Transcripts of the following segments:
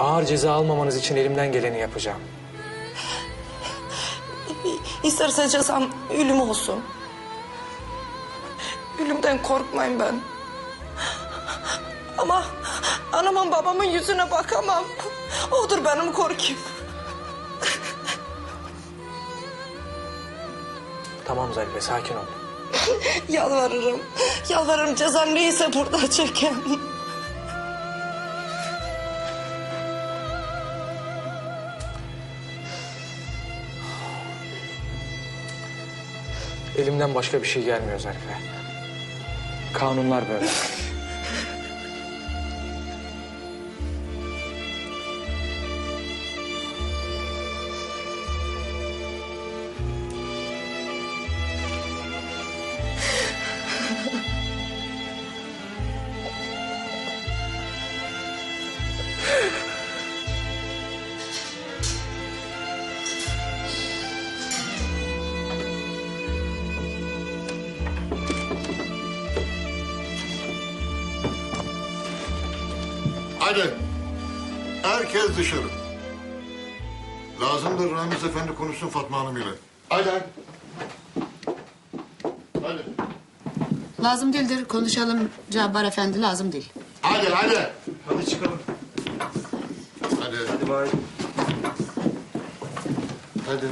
Ağır ceza almamanız için elimden geleni yapacağım. İsterse cezam ölüm olsun. Ölümden korkmayın ben. Ama anamın babamın yüzüne bakamam. Odur benim korkum. Tamam Zarife sakin ol. Yalvarırım. Yalvarırım cezam neyse burada çekin. Elimden başka bir şey gelmiyor Zarife. Kanunlar böyle. Hadi. Herkes dışarı. Lazımdır Ramiz Efendi konuşsun Fatma Hanım ile. Hadi hadi. Hadi. Lazım değildir. Konuşalım Cabbar Efendi lazım değil. Hadi hadi. Hadi çıkalım. Hadi. Hadi bay. Hadi.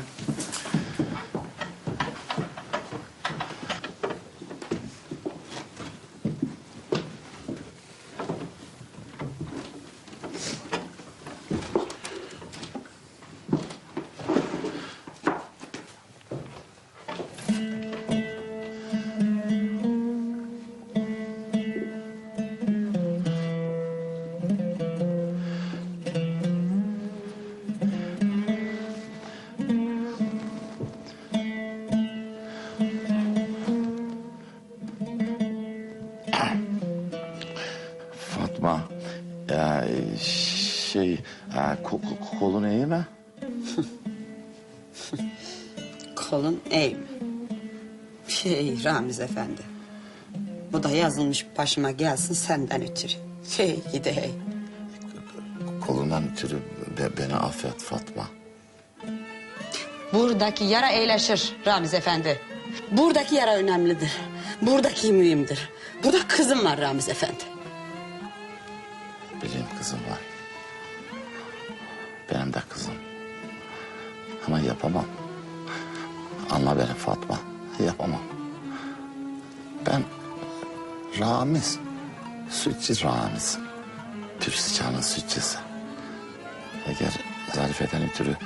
Şey, ya, ko- ko- kolun iyi mi? Kolun eğ mi? Şey Ramiz Efendi. Bu da yazılmış başıma gelsin senden ötürü. Şey gide Kolundan ötürü be- beni affet Fatma. Buradaki yara iyileşir Ramiz Efendi. Buradaki yara önemlidir. Buradaki mühimdir. Burada kızım var Ramiz Efendi. Ama yapamam. Anla beni Fatma, yapamam. Ben Ramiz, sütçü Ramiz. Türsüçan'ın sütçüsü. Eğer Zarife'den ötürü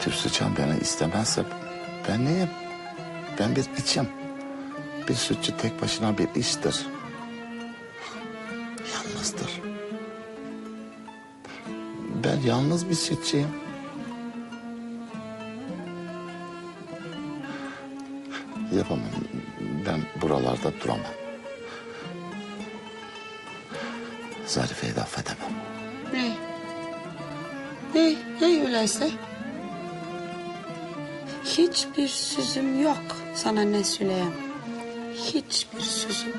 Türsüçan beni istemezse ben neyim? Ben bir içim. Bir sütçü tek başına bir iştir. Yalnızdır. Ben yalnız bir sütçüyüm. Yapamam. Ben buralarda duramam. Zarife'yi de affedemem. Ne? Ne? Ne öyleyse? Hiçbir sözüm yok sana ne söyleyeyim. Hiçbir sözüm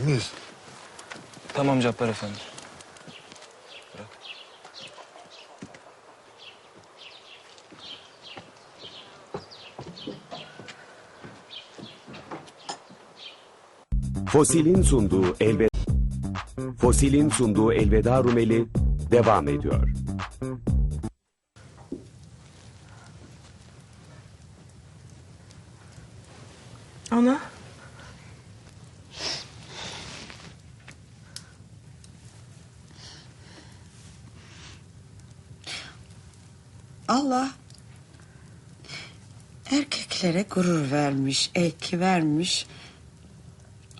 miyiz? Tamam Cabbar Efendi. Bırak. Fosil'in sunduğu elveda Fosil'in sunduğu elveda Rumeli devam ediyor. Allah erkeklere gurur vermiş, eki vermiş.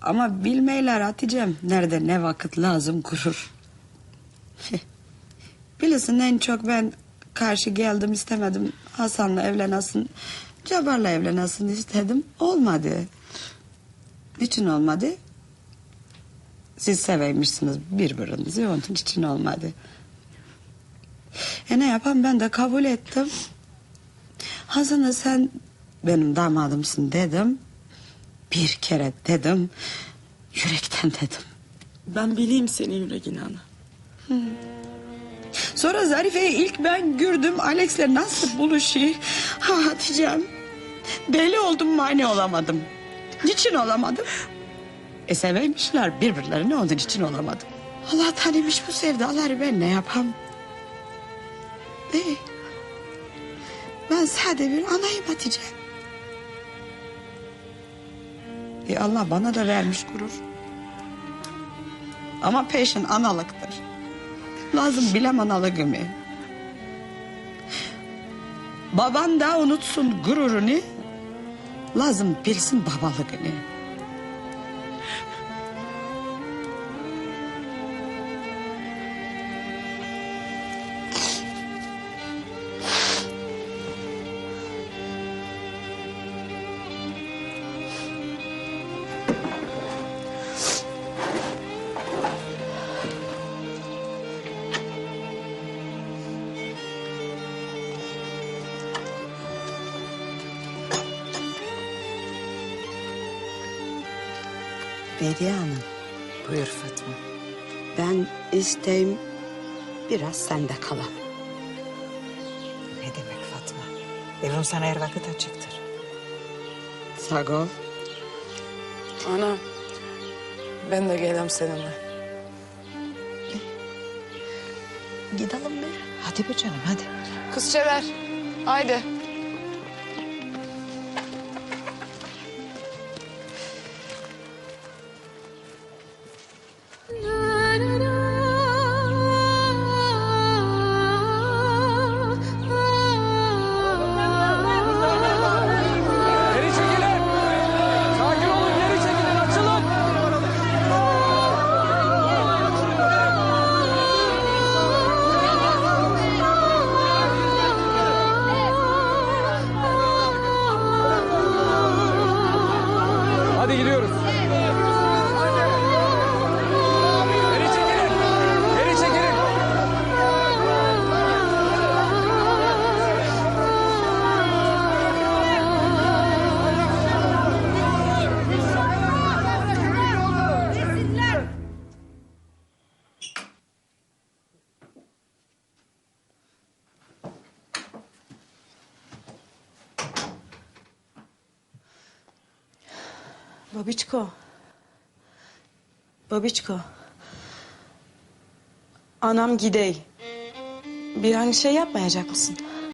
Ama bilmeyler Hatice'm nerede ne vakit lazım gurur. Bilirsin en çok ben karşı geldim istemedim. Hasan'la evlenesin, Cabar'la evlenesin istedim. Olmadı. Niçin olmadı? Siz seveymişsiniz birbirinizi onun için olmadı. E ne yapayım ben de kabul ettim. Hasan'a sen benim damadımsın dedim. Bir kere dedim. Yürekten dedim. Ben bileyim senin yüreğini ana. Sonra Zarife'yi ilk ben gördüm. Alex'le nasıl buluşuyor? Ha Hatice'm. Deli oldum mani olamadım. Niçin olamadım? E seveymişler birbirlerini onun için olamadım. Allah tanımış bu sevdaları ben ne yapam? E, ben sade bir anayım Hatice. E Allah bana da vermiş gurur. Ama peşin analıktır. Lazım bilem analığımı. Baban da unutsun gururunu. Lazım bilsin babalığını. Bediye Hanım. Buyur Fatma. Ben isteyim biraz sende kalalım. Ne demek Fatma? Evim sana her vakit açıktır. Sağ ol. Ana. Ben de gelem seninle. Gidelim mi? Hadi be canım hadi. Kız Çever. Haydi. Babiçko. Babiçko. Anam gidey. Bir an şey yapmayacak mısın?